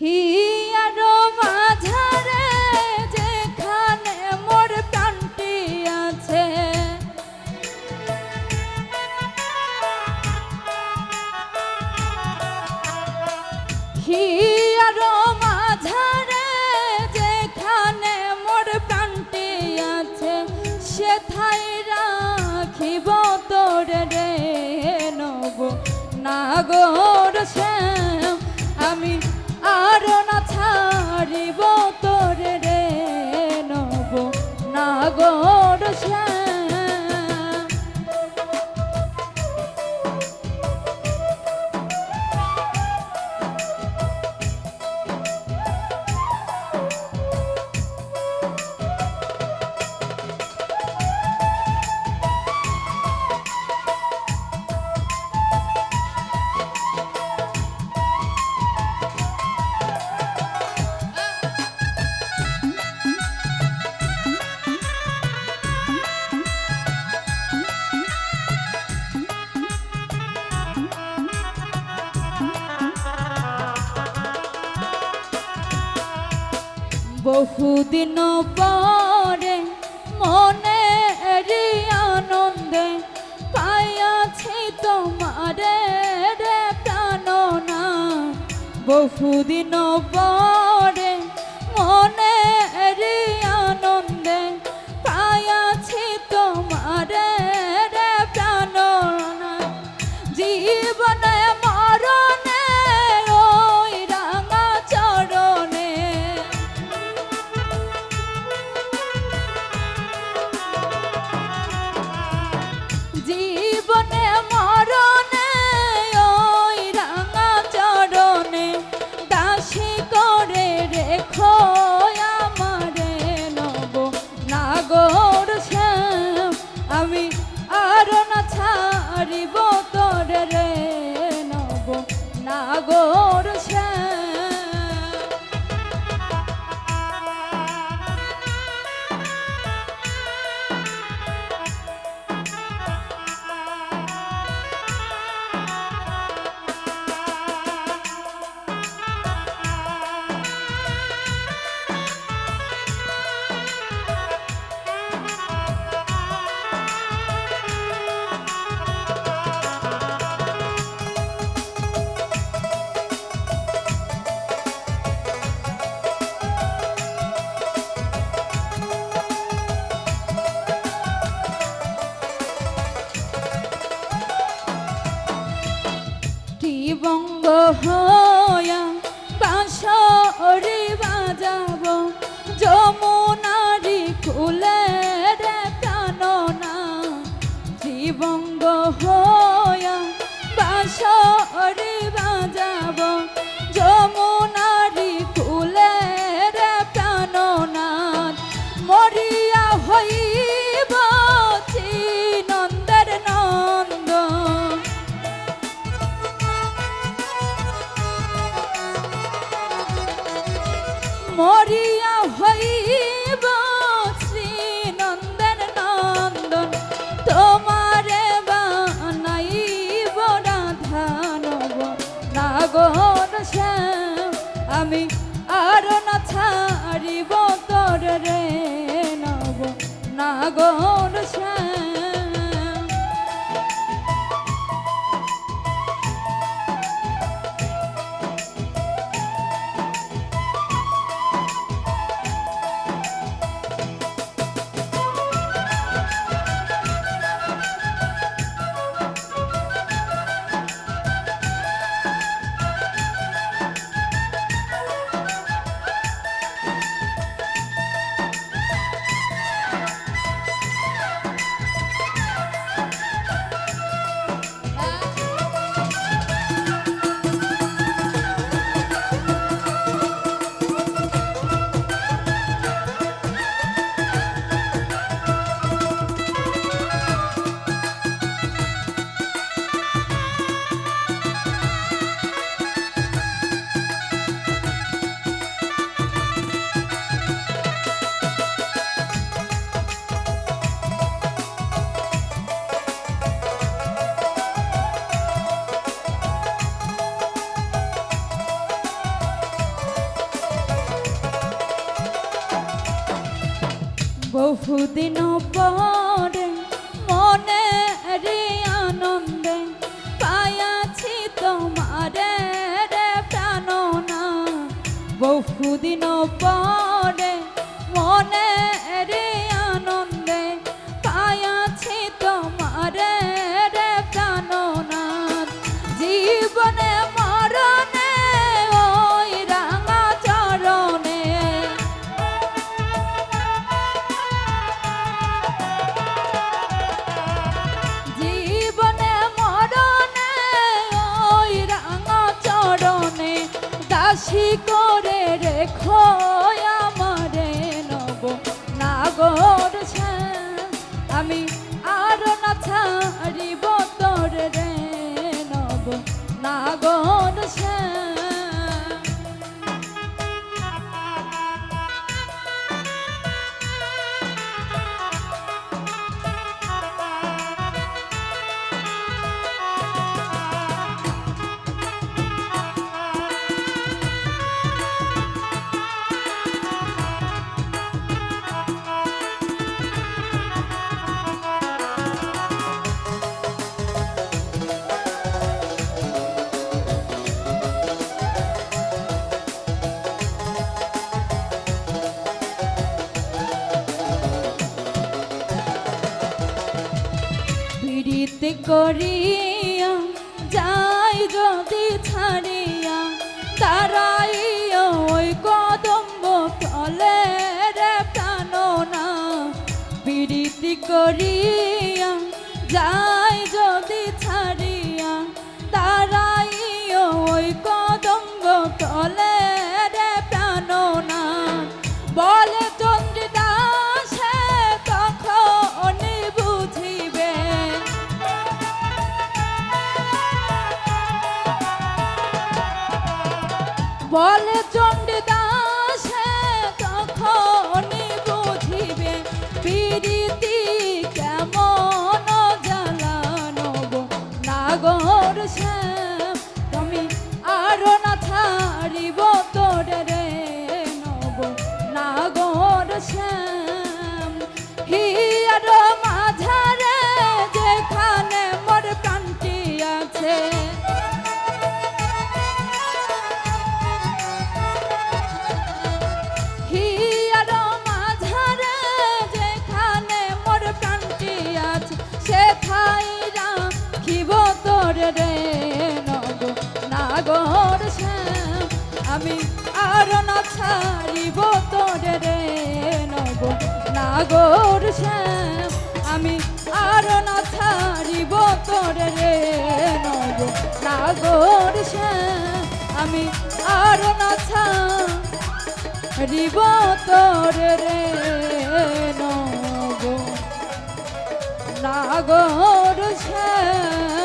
Here মাঝারে যেখানে মোর আছে। হিয়ার মাঝারে যেখানে মোর আছে নাগর শ্যাম বহুদিন পরে মনে আনন্দে পাইয়াছি তোমারে রে প্রাণনা। বহুদিন পরে হয়া বাঁশরি বাজাব যমুনারি মরিয়া হইব শ্রী নন্দন। নন্দন তোমারে বানাইব রাধানব নাগর শ্যাম, আমি আর না ছাড়িব তোর রে নব। নাগর শ্যাম বহুদিন পরে মনে রে আনন্দে পায়াছি তোমারে রে প্রাণনা। বহুদিন পরে আমি পীড়িত করিয়া যাই যদি ছাড়িয়া তারাইয়া ওই কদম্ব ফলে রে প্রাণনা। পীড়িত করিয়া যাই বলে চন্ডদাসে তখন বুঝিবে পিরিতি কেমন জ্বালানব নাগর শ্যাম ছাড়িব তোর রে নব নাগর শ্যাম। আমি আর না ছাড়িব তোর রে নব নাগর শ্যাম। আমি আর না ছাড়িব তোর রে নব নাগর শ্যাম।